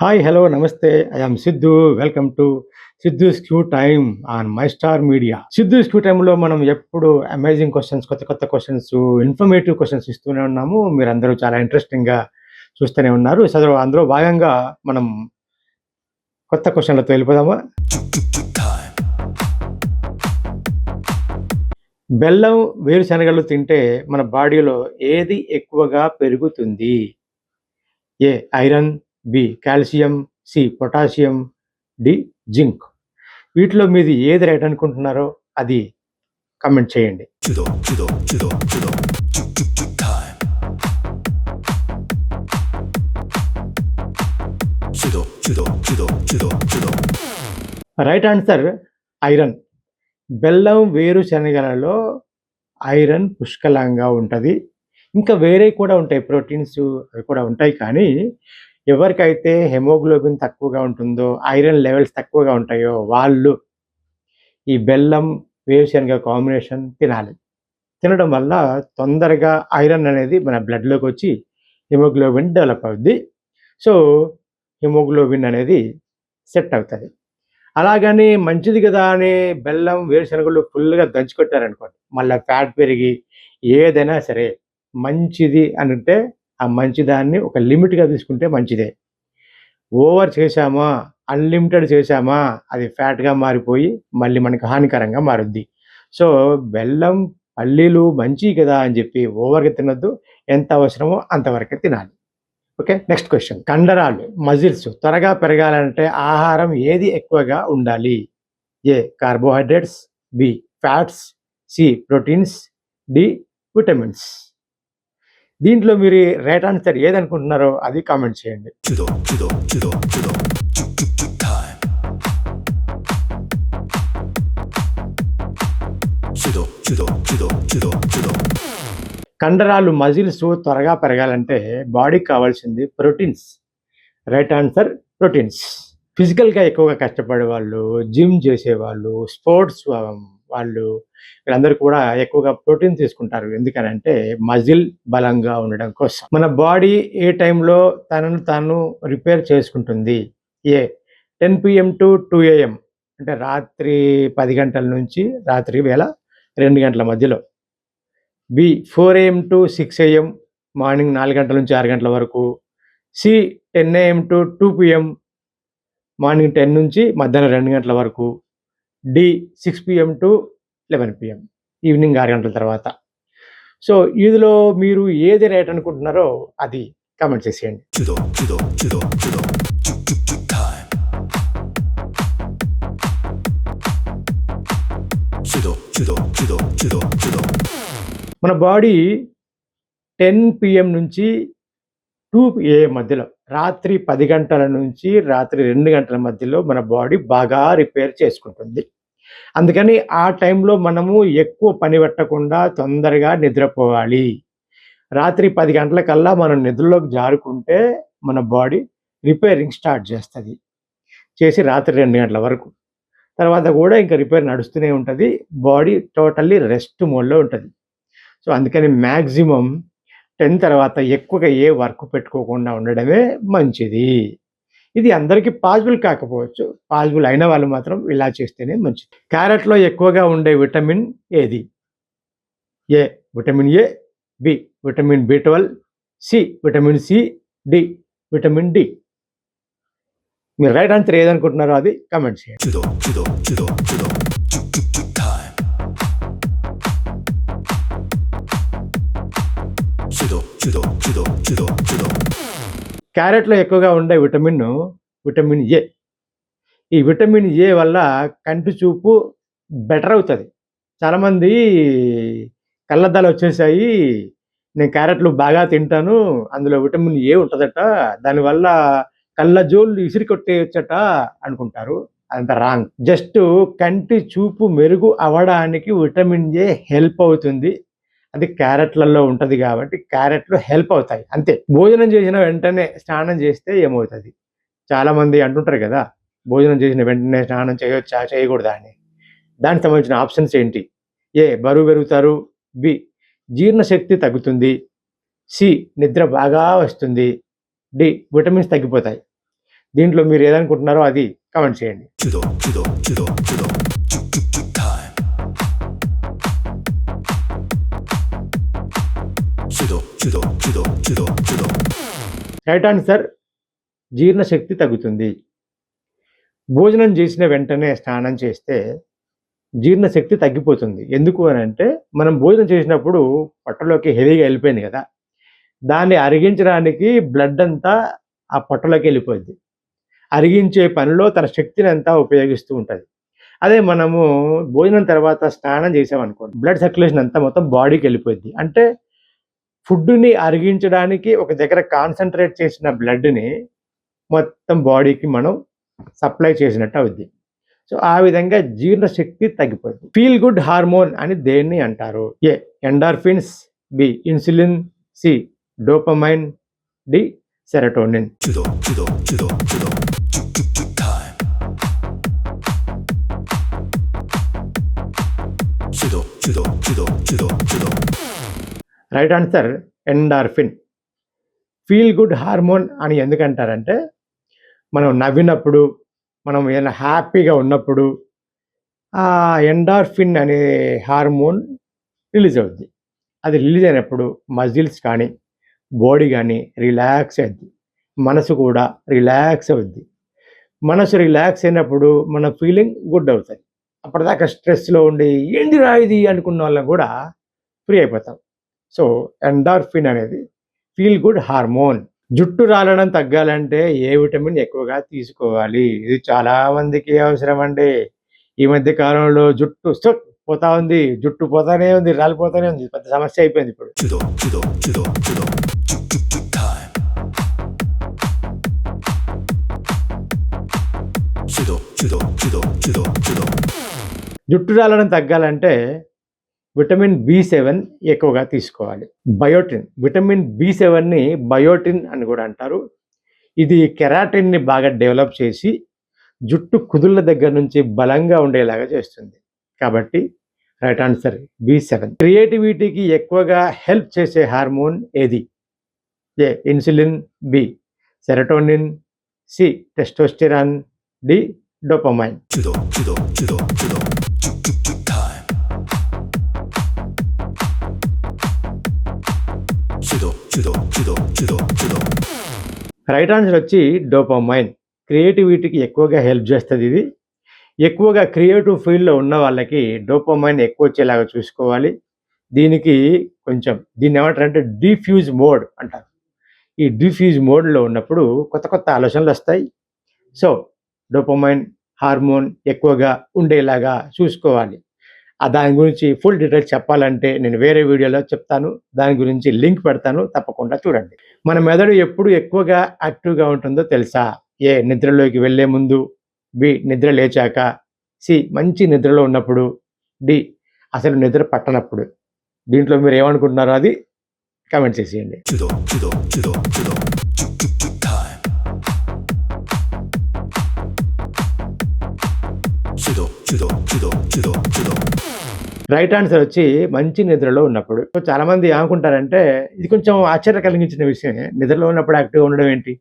Hi hello నమస్తే I'm Siddhu welcome to Siddhu skew time on my star media Siddhu skew టైంలో మనం ఎప్పుడు amazing questions కొత్త కొత్త క్వశ్చన్స్ ఇన్ఫర్మేటివ్ క్వశ్చన్స్ ఇస్తూనే ఉన్నాము. మీరందరూ చాలా ఇంట్రెస్టింగ్గా చూస్తూనే ఉన్నారు. సో అందులో భాగంగా మనం కొత్త క్వశ్చన్లతో వెళ్ళిపోదామా? బెల్లం వేరుశనగలు తింటే మన బాడీలో ఏది ఎక్కువగా పెరుగుతుంది? A iron B calcium C potassium D zinc. వీటిలో మీది ఏది రైట్ అనుకుంటున్నారో అది కమెంట్ చేయండి. రైట్ ఆన్సర్ ఐరన్ బెల్లం వేరుశనగలలో ఐరన్ పుష్కలంగా ఉంటుంది. ఇంకా వేరే కూడా ఉంటాయి ప్రోటీన్స్ అవి కూడా ఉంటాయి కానీ ఎవరికైతే హెమోగ్లోబిన్ తక్కువగా ఉంటుందో ఐరన్ లెవెల్స్ తక్కువగా ఉంటాయో వాళ్ళు ఈ బెల్లం వేరుశనగ కాంబినేషన్ తినాలి. తినడం వల్ల తొందరగా ఐరన్ అనేది మన బ్లడ్లోకి వచ్చి హిమోగ్లోబిన్ డెవలప్ అవుద్ది. సో హిమోగ్లోబిన్ అనేది సెట్ అవుతుంది. అలాగని మంచిది కదా అని బెల్లం వేరుశనగలు ఫుల్గా దంచుకొట్టారనుకోండి మళ్ళీ ఫ్యాట్ పెరిగి ఏదైనా సరే మంచిది అని అంటే ఆ మంచిదాన్ని ఒక లిమిట్గా తీసుకుంటే మంచిదే. ఓవర్ చేశామా? అన్లిమిటెడ్ చేశామా? అది ఫ్యాట్గా మారిపోయి మళ్ళీ మనకి హానికరంగా మారుద్ది. సో బెల్లం పల్లీలు మంచి కదా అని చెప్పి ఓవర్గా తినొద్దు. ఎంత అవసరమో అంతవరకే తినాలి. ఓకే? Next question. కండరాలు మజిల్స్ త్వరగా పెరగాలంటే ఆహారం ఏది ఎక్కువగా ఉండాలి? A carbohydrates B fats C proteins D vitamins. దీంట్లో మీరు రైట్ ఆన్సర్ ఏదనుకుంటున్నారో అది కామెంట్ చేయండి. కండరాలు మజిల్స్ త్వరగా పెరగాలంటే బాడీకి కావాల్సింది ప్రోటీన్స్ రైట్ ఆన్సర్ ప్రోటీన్స్ ఫిజికల్గా ఎక్కువగా కష్టపడే వాళ్ళు జిమ్ చేసేవాళ్ళు స్పోర్ట్స్ వాళ్ళు వీళ్ళందరూ కూడా ఎక్కువగా ప్రోటీన్ తీసుకుంటారు. ఎందుకనంటే మజిల్ బలంగా ఉండడం కోసం. మన బాడీ ఏ టైంలో తనను తాను రిపేర్ చేసుకుంటుంది? A ten PM to two AM. అంటే రాత్రి పది గంటల నుంచి రాత్రి వేళ రెండు గంటల మధ్యలో. B four AM to six AM morning నాలుగు గంటల నుంచి ఆరు గంటల వరకు. C ten AM to two PM morning ten నుంచి మధ్యాహ్నం రెండు గంటల వరకు. D six PM to eleven PM evening ఆరు గంటల తర్వాత. సో ఇదిలో మీరు ఏది రైట్ అనుకుంటున్నారో అది కామెంట్ చేసేయండి. మన బాడీ టెన్ పిఎం నుంచి టూ ఏఎం మధ్యలో. రాత్రి పది గంటల నుంచి రాత్రి రెండు గంటల మధ్యలో మన బాడీ బాగా రిపేర్ చేసుకుంటుంది. అందుకని ఆ టైంలో మనము ఎక్కువ పని పెట్టకుండా తొందరగా నిద్రపోవాలి. రాత్రి పది గంటల కల్లా మనం నిద్రలోకి జారుకుంటే మన బాడీ రిపేరింగ్ స్టార్ట్ చేస్తుంది. చేసి రాత్రి రెండు గంటల వరకు. తర్వాత కూడా ఇంకా రిపేర్ నడుస్తూనే ఉంటుంది. బాడీ టోటల్లీ రెస్ట్ మోడ్లో ఉంటుంది. సో అందుకని మ్యాక్సిమం టెన్ తర్వాత ఎక్కువగా ఏ వర్క్ పెట్టుకోకుండా ఉండడమే మంచిది. ఇది అందరికీ పాసిబుల్ కాకపోవచ్చు. పాసిబుల్ అయిన వాళ్ళు మాత్రం ఇలా చేస్తేనే మంచిది. క్యారెట్లో ఎక్కువగా ఉండే విటమిన్ ఏది? A vitamin A B vitamin B twelve C vitamin C D vitamin D. మీరు రైట్ ఆన్సర్ ఏదనుకుంటున్నారో అది కమెంట్ చేయండి. క్యారెట్లో ఎక్కువగా ఉండే విటమిన్ విటమిన్ ఏ. ఈ విటమిన్ ఏ వల్ల కంటి చూపు బెటర్ అవుతుంది. చాలామంది కళ్ళద్దాలు వచ్చేసాయి నేను క్యారెట్లు బాగా తింటాను అందులో విటమిన్ ఏ ఉంటుందట దానివల్ల కళ్ళ జోళ్ళు ఇసిరి కొట్టేయచ్చట అనుకుంటారు. అంత రాంగ్. జస్ట్ కంటి చూపు మెరుగు అవ్వడానికి విటమిన్ ఏ హెల్ప్ అవుతుంది. అది క్యారెట్లలో ఉంటుంది కాబట్టి క్యారెట్లు హెల్ప్ అవుతాయి. అంతే. భోజనం చేసిన వెంటనే స్నానం చేస్తే ఏమవుతుంది? చాలామంది అంటుంటారు కదా భోజనం చేసిన వెంటనే స్నానం చేయొచ్చా చేయకూడదా అని. దానికి సంబంధించిన ఆప్షన్స్ ఏంటి? ఏ బరువు పెరుగుతారు. బి జీర్ణశక్తి తగ్గుతుంది. సి నిద్ర బాగా వస్తుంది. డి విటమిన్స్ తగ్గిపోతాయి. దీంట్లో మీరు ఏదనుకుంటున్నారో అది కమెంట్ చేయండి. రైట్ ఆన్సర్ జీర్ణశక్తి తగ్గుతుంది. భోజనం చేసిన వెంటనే స్నానం చేస్తే జీర్ణశక్తి తగ్గిపోతుంది. ఎందుకు అని అంటే మనం భోజనం చేసినప్పుడు పొట్టలోకి హెవీగా వెళ్ళిపోయింది కదా. దాన్ని అరిగించడానికి బ్లడ్ అంతా ఆ పొట్టలోకి వెళ్ళిపోయింది. అరిగించే పనిలో తన శక్తిని అంతా ఉపయోగిస్తూ ఉంటుంది. అదే మనము భోజనం తర్వాత స్నానం చేసామనుకోండి బ్లడ్ సర్క్యులేషన్ అంతా మొత్తం బాడీకి వెళ్ళిపోయింది. అంటే ఫుడ్ని అరిగించడానికి ఒక దగ్గర కాన్సన్ట్రేట్ చేసిన బ్లడ్ని మొత్తం బాడీకి మనం సప్లై చేసినట్టు అవుద్ది. సో ఆ విధంగా జీర్ణశక్తి తగ్గిపోతుంది ఫీల్ గుడ్ హార్మోన్ అని దేన్ని అంటారు? A endorphins B insulin C dopamine D serotonin. చిదో చిదో చిదో right answer endorphin. Feel good hormone అని ఎందుకంటారంటే మనం నవ్వినప్పుడు మనం ఏదైనా హ్యాపీగా ఉన్నప్పుడు ఆ ఎండార్ఫిన్ అనే హార్మోన్ రిలీజ్ అవుద్ది. అది రిలీజ్ అయినప్పుడు మజిల్స్ కానీ బాడీ కానీ రిలాక్స్ అవుద్ది మనసు కూడా రిలాక్స్ అవుద్ది. మనసు రిలాక్స్ అయినప్పుడు మన ఫీలింగ్ గుడ్ అవుతుంది అప్పటిదాకా స్ట్రెస్లో ఉండి ఏంది రా ఇది? అనుకున్న వాళ్ళం కూడా ఫ్రీ అయిపోతాం. సో ఎండార్ఫిన్ అనేది ఫీల్ గుడ్ హార్మోన్. జుట్టు రాలడం తగ్గాలంటే ఏ విటమిన్ ఎక్కువగా తీసుకోవాలి? ఇది చాలామందికి అవసరం అండి. ఈ మధ్య కాలంలో జుట్టు పోతా ఉంది. జుట్టు పోతానే ఉంది రాలిపోతానే ఉంది. పెద్ద సమస్య అయిపోయింది ఇప్పుడు. జుట్టు రాలడం తగ్గాలంటే విటమిన్ బి సెవెన్ ఎక్కువగా తీసుకోవాలి. బయోటిన్ విటమిన్ బి సెవెన్ని బయోటిన్ అని కూడా అంటారు. ఇది కెరాటిన్ని బాగా డెవలప్ చేసి జుట్టు కుదుళ్ళ దగ్గర నుంచి బలంగా ఉండేలాగా చేస్తుంది. కాబట్టి రైట్ ఆన్సర్ బి సెవెన్. క్రియేటివిటీకి ఎక్కువగా హెల్ప్ చేసే హార్మోన్ ఏది? A insulin B. Serotonin C. Testosterone D. Dopamine. Right answer వచ్చి డోపమైన్. క్రియేటివిటీకి ఎక్కువగా హెల్ప్ చేస్తుంది ఇది. ఎక్కువగా క్రియేటివ్ ఫీల్డ్లో ఉన్న వాళ్ళకి డోపమైన్ ఎక్కువ వచ్చేలాగా చూసుకోవాలి. దీనికి కొంచెం దీన్ని ఏమంటారంటే డిఫ్యూజ్ మోడ్ అంటారు. ఈ డిఫ్యూజ్ మోడ్లో ఉన్నప్పుడు కొత్త కొత్త ఆలోచనలు వస్తాయి. సో డోపమైన్ హార్మోన్ ఎక్కువగా ఉండేలాగా చూసుకోవాలి. దాని గురించి ఫుల్ డీటెయిల్స్ చెప్పాలంటే నేను వేరే వీడియోలో చెప్తాను. దాని గురించి లింక్ పెడతాను. తప్పకుండా చూడండి. మన మెదడు ఎప్పుడు ఎక్కువగా యాక్టివ్గా ఉంటుందో తెలుసా? ఏ నిద్రలోకి వెళ్ళే ముందు బి నిద్ర లేచాక సి మంచి నిద్రలో ఉన్నప్పుడు డి అసలు నిద్ర పట్టనప్పుడు. దీంట్లో మీరు ఏమనుకుంటున్నారో అది కామెంట్ చేసేయండి. రైట్ ఆన్సర్ వచ్చి మంచి నిద్రలో ఉన్నప్పుడు. చాలా మంది ఏమనుకుంటారంటే ఇది కొంచెం ఆశ్చర్య కలిగించిన విషయమే. నిద్రలో ఉన్నప్పుడు యాక్టివ్గా ఉండడం ఏంటి?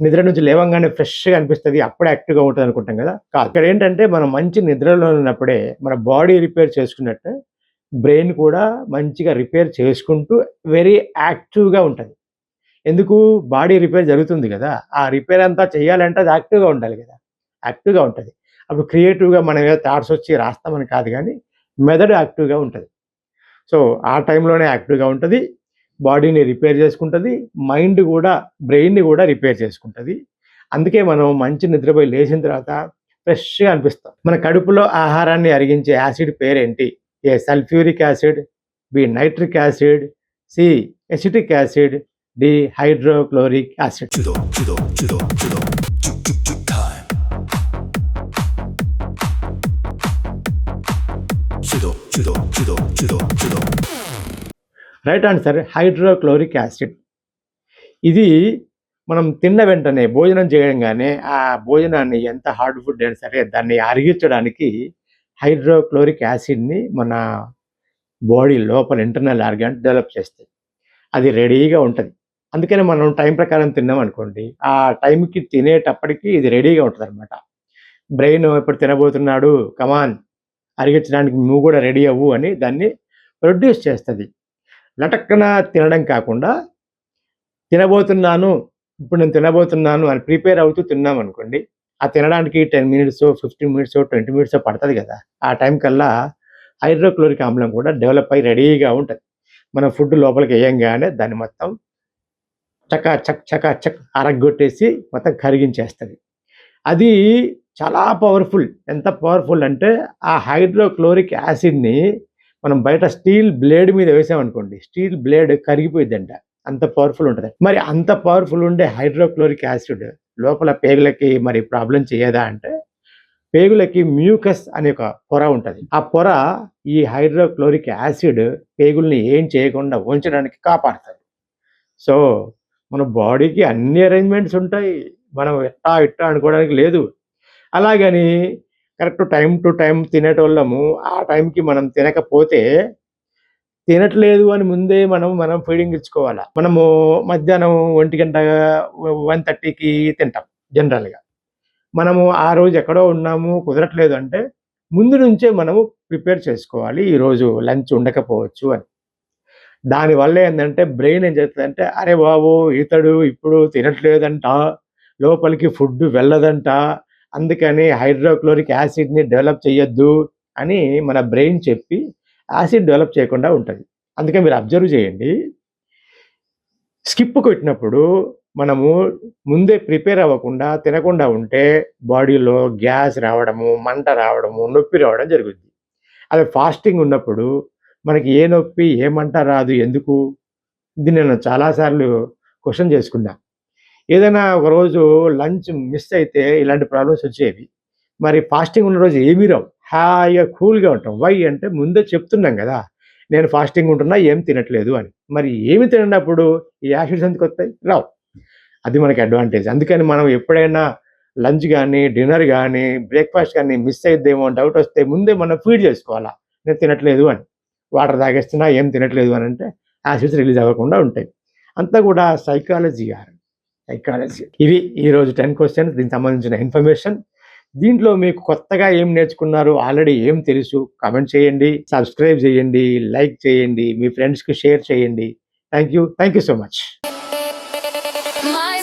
నిద్ర నుంచి లేవంగానే ఫ్రెష్గా అనిపిస్తుంది అప్పుడే యాక్టివ్గా ఉంటుంది అనుకుంటాం కదా? కాదు. ఇక్కడ ఏంటంటే మనం మంచి నిద్రలో ఉన్నప్పుడే మన బాడీ రిపేర్ చేసుకున్నట్టు బ్రెయిన్ కూడా మంచిగా రిపేర్ చేసుకుంటూ వెరీ యాక్టివ్గా ఉంటుంది. ఎందుకు? బాడీ రిపేర్ జరుగుతుంది కదా. ఆ రిపేర్ అంతా చేయాలంటే అది యాక్టివ్గా ఉండాలి కదా. యాక్టివ్గా ఉంటుంది. అప్పుడు క్రియేటివ్గా మనం ఏదో థాట్స్ వచ్చి రాస్తామని కాదు కానీ మెదడు యాక్టివ్గా ఉంటుంది. సో ఆ టైంలోనే యాక్టివ్గా ఉంటుంది. బాడీని రిపేర్ చేసుకుంటుంది. మైండ్ కూడా బ్రెయిన్ని కూడా రిపేర్ చేసుకుంటుంది. అందుకే మనం మంచి నిద్రపోయి లేచిన తర్వాత ఫ్రెష్గా అనిపిస్తాం. మన కడుపులో ఆహారాన్ని అరిగించే యాసిడ్ పేరేంటి? A sulphuric acid B nitric acid C acetic acid D hydrochloric acid. Right answer hydrochloric acid ఇది మనం తిన్న వెంటనే భోజనం చేయగానే ఆ భోజనాన్ని ఎంత హార్డ్ ఫుడ్ అయినా సరే దాన్ని అరిగించడానికి హైడ్రోక్లోరిక్ యాసిడ్ని మన బాడీ లోపల ఇంటర్నల్ ఆర్గాన్ డెవలప్ చేస్తుంది అది రెడీగా ఉంటుంది. అందుకని మనం టైం ప్రకారం తిన్నాం అనుకోండి ఆ టైంకి తినేటప్పటికి ఇది రెడీగా ఉంటుంది అనమాట బ్రెయిన్ ఇప్పుడు తినబోతున్నాడు కమాన్ అరిగించడానికి నువ్వు కూడా రెడీ అవ్వు అని దాన్ని ప్రొడ్యూస్ చేస్తుంది. లటక్కన తినడం కాకుండా తినబోతున్నాను ఇప్పుడు నేను తినబోతున్నాను అని ప్రిపేర్ అవుతూ తిన్నాం అనుకోండి ఆ తినడానికి ten minutes fifteen minutes twenty minutes పడుతుంది కదా ఆ టైం కల్లా హైడ్రోక్లోరిక్ ఆమ్లం కూడా డెవలప్ అయ్యి రెడీగా ఉంటుంది. మనం ఫుడ్ లోపలికి వేయంగానే దాన్ని మొత్తం చకా చక్ చక చక్ అరగొట్టేసి మొత్తం కరిగించేస్తుంది. అది చాలా పవర్ఫుల్. ఎంత పవర్ఫుల్ అంటే ఆ హైడ్రోక్లోరిక్ యాసిడ్ని మనం బయట స్టీల్ బ్లేడ్ మీద వేసామనుకోండి స్టీల్ బ్లేడ్ కరిగిపోయిందంట అంత పవర్ఫుల్ ఉంటుంది. మరి అంత పవర్ఫుల్ ఉండే హైడ్రోక్లోరిక్ యాసిడ్ లోపల పేగులకి మరి ప్రాబ్లం చేయదా అంటే పేగులకి మ్యూకస్ అనే ఒక పొర ఉంటుంది. ఆ పొర ఈ హైడ్రోక్లోరిక్ యాసిడ్ పేగుల్ని ఏం చేయకుండా ఉంచడానికి కాపాడుతుంది. సో మన బాడీకి అన్ని అరేంజ్మెంట్స్ ఉంటాయి. మనం ఎట్టా ఇట్టా అనుకోవడానికి లేదు. అలాగని కరెక్ట్ టైం టు టైం తినేటోళ్ళము. ఆ టైంకి మనం తినకపోతే తినట్లేదు అని ముందే మనం మనం ఫీడింగ్ ఇచ్చుకోవాలి? మనము మధ్యాహ్నం ఒంటి గంట వన్ థర్టీకి తింటాం జనరల్గా. మనము ఆ రోజు ఎక్కడో ఉన్నాము కుదరట్లేదు అంటే ముందు నుంచే మనము ప్రిపేర్ చేసుకోవాలి ఈరోజు లంచ్ ఉండకపోవచ్చు అని. దానివల్ల ఏంటంటే బ్రెయిన్ ఏం చేస్తుందంటే అరే బాబు ఇతడు ఇప్పుడు తినట్లేదంట లోపలికి ఫుడ్ వెళ్ళదంట అందుకని హైడ్రోక్లోరిక్ యాసిడ్ని డెవలప్ చేయొద్దు అని మన బ్రెయిన్ చెప్పి యాసిడ్ డెవలప్ చేయకుండా ఉంటుంది. అందుకే మీరు అబ్జర్వ్ చేయండి. స్కిప్ కొట్టినప్పుడు మనము ముందే ప్రిపేర్ అవ్వకుండా తినకుండా ఉంటే బాడీలో గ్యాస్ రావడము మంట రావడము నొప్పి రావడం జరుగుద్ది. అదే ఫాస్టింగ్ ఉన్నప్పుడు మనకి ఏ నొప్పి ఏ మంట రాదు ఎందుకు? ఇది నేను చాలాసార్లు క్వశ్చన్ చేసుకున్నా. ఏదైనా ఒకరోజు లంచ్ మిస్ అయితే ఇలాంటి ప్రాబ్లమ్స్ వచ్చేవి. మరి ఫాస్టింగ్ ఉన్న రోజు ఏమీ రావు. హాయిగా కూల్గా ఉంటాం. వై అంటే ముందే చెప్తున్నాం కదా నేను ఫాస్టింగ్ ఉంటున్నా ఏం తినట్లేదు అని. మరి ఏమి తినప్పుడు ఈ యాసిడ్స్ ఎందుకు వస్తాయి? రావు. అది మనకి అడ్వాంటేజ్. అందుకని మనం ఎప్పుడైనా లంచ్ కానీ డిన్నర్ కానీ బ్రేక్ఫాస్ట్ కానీ మిస్ అయిద్దేమో డౌట్ వస్తే ముందే మనం ఫీడ్ చేసుకోవాలా. నేను తినట్లేదు అని. వాటర్ తాగేస్తున్నా ఏం తినట్లేదు అని అంటే యాసిడ్స్ రిలీజ్ అవ్వకుండా ఉంటాయి. అంతా కూడా సైకాలజీ సైకాలజీ ఇవి ఈరోజు టెన్ క్వశ్చన్స్ దీనికి సంబంధించిన ఇన్ఫర్మేషన్ దీంట్లో మీకు కొత్తగా ఏం నేర్చుకున్నారు ఆల్రెడీ ఏం తెలుసు కామెంట్ చేయండి. సబ్స్క్రైబ్ చేయండి. లైక్ చేయండి. మీ ఫ్రెండ్స్కి షేర్ చేయండి. Thank you thank you so much My